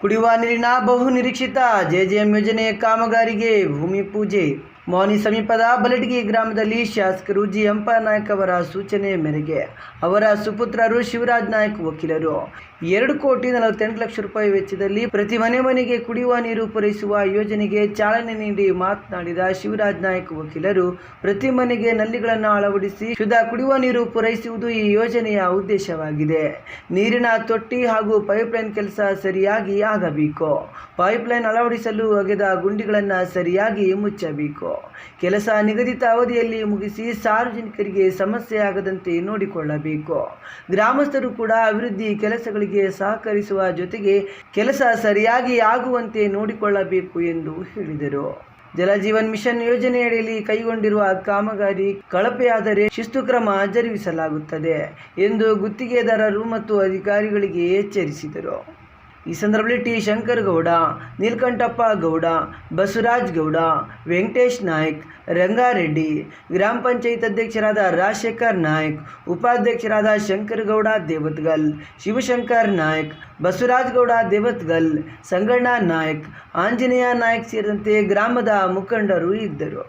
ಕುಡಿಯುವ ನೀರಿನ ಬಹು ನಿರೀಕ್ಷಿತ ಜೆಜೆಎಂ ಯೋಜನೆ ಕಾಮಗಾರಿಗೆ ಭೂಮಿ ಪೂಜೆ. ಮೌನಿ ಸಮೀಪದ ಬಲಟಗಿ ಗ್ರಾಮದಲ್ಲಿ ಶಾಸಕರು ಜಿ ಎಂಪ ನಾಯಕ್ ಅವರ ಸೂಚನೆ ಮೇರೆಗೆ ಅವರ ಸುಪುತ್ರರು ಶಿವರಾಜ್ ನಾಯಕ್ ವಕೀಲರು. ಎರಡು ಕೋಟಿ ನಲವತ್ತೆಂಟು ಲಕ್ಷ ರೂಪಾಯಿ ವೆಚ್ಚದಲ್ಲಿ ಪ್ರತಿ ಮನೆ ಮನೆಗೆ ಕುಡಿಯುವ ನೀರು ಪೂರೈಸುವ ಯೋಜನೆಗೆ ಚಾಲನೆ ನೀಡಿ ಮಾತನಾಡಿದ ಶಿವರಾಜ್ ನಾಯ್ಕ್ ವಕೀಲರು, ಪ್ರತಿ ಮನೆಗೆ ನಲ್ಲಿಗಳನ್ನು ಅಳವಡಿಸಿ ಶುದ್ಧ ಕುಡಿಯುವ ನೀರು ಪೂರೈಸುವುದು ಈ ಯೋಜನೆಯ ಉದ್ದೇಶವಾಗಿದೆ. ನೀರಿನ ತೊಟ್ಟಿ ಹಾಗೂ ಪೈಪ್ಲೈನ್ ಕೆಲಸ ಸರಿಯಾಗಿ ಆಗಬೇಕು. ಪೈಪ್ಲೈನ್ ಅಳವಡಿಸಲು ಒಗೆದ ಗುಂಡಿಗಳನ್ನು ಸರಿಯಾಗಿ ಮುಚ್ಚಬೇಕು. ಕೆಲಸ ನಿಗದಿತ ಅವಧಿಯಲ್ಲಿ ಮುಗಿಸಿ ಸಾರ್ವಜನಿಕರಿಗೆ ಸಮಸ್ಯೆ ಆಗದಂತೆ ನೋಡಿಕೊಳ್ಳಬೇಕು. ಗ್ರಾಮಸ್ಥರು ಕೂಡ ಅಭಿವೃದ್ಧಿ ಕೆಲಸಗಳಿಗೆ ಸಹಕರಿಸುವ ಜೊತೆಗೆ ಕೆಲಸ ಸರಿಯಾಗಿ ಆಗುವಂತೆ ನೋಡಿಕೊಳ್ಳಬೇಕು ಎಂದು ಹೇಳಿದರು. ಜಲಜೀವನ್ ಮಿಷನ್ ಯೋಜನೆಯಡಿಯಲ್ಲಿ ಕೈಗೊಂಡಿರುವ ಕಾಮಗಾರಿ ಕಳಪೆಯಾದರೆ ಶಿಸ್ತು ಕ್ರಮ ಜರುಗಿಸಲಾಗುತ್ತದೆ ಎಂದು ಗುತ್ತಿಗೆದಾರರು ಮತ್ತು ಅಧಿಕಾರಿಗಳಿಗೆ ಎಚ್ಚರಿಸಿದರು. ಈ ಸಂದರ್ಭದಲ್ಲಿ ಟಿ ಶಂಕರ್ ಗೌಡ, ನೀಲ್ಕಂಠಪ್ಪ ಗೌಡ, ಬಸವರಾಜ್ ಗೌಡ, ವೆಂಕಟೇಶ್ ನಾಯ್ಕ್, ರಂಗಾರೆಡ್ಡಿ, ಗ್ರಾಮ ಪಂಚಾಯತ್ ಅಧ್ಯಕ್ಷರಾದ ರಾಜಶೇಖರ್ ನಾಯ್ಕ್, ಉಪಾಧ್ಯಕ್ಷರಾದ ಶಂಕರ್ ಗೌಡ ದೇವತ್ಗಲ್, ಶಿವಶಂಕರ್ ನಾಯ್ಕ್, ಬಸವರಾಜ್ ಗೌಡ ದೇವತ್ಗಲ್, ಸಂಗಣ್ಣ ನಾಯ್ಕ್, ಆಂಜನೇಯ ನಾಯ್ಕ್ ಸೇರಿದಂತೆ ಗ್ರಾಮದ ಮುಖಂಡರು ಇದ್ದರು.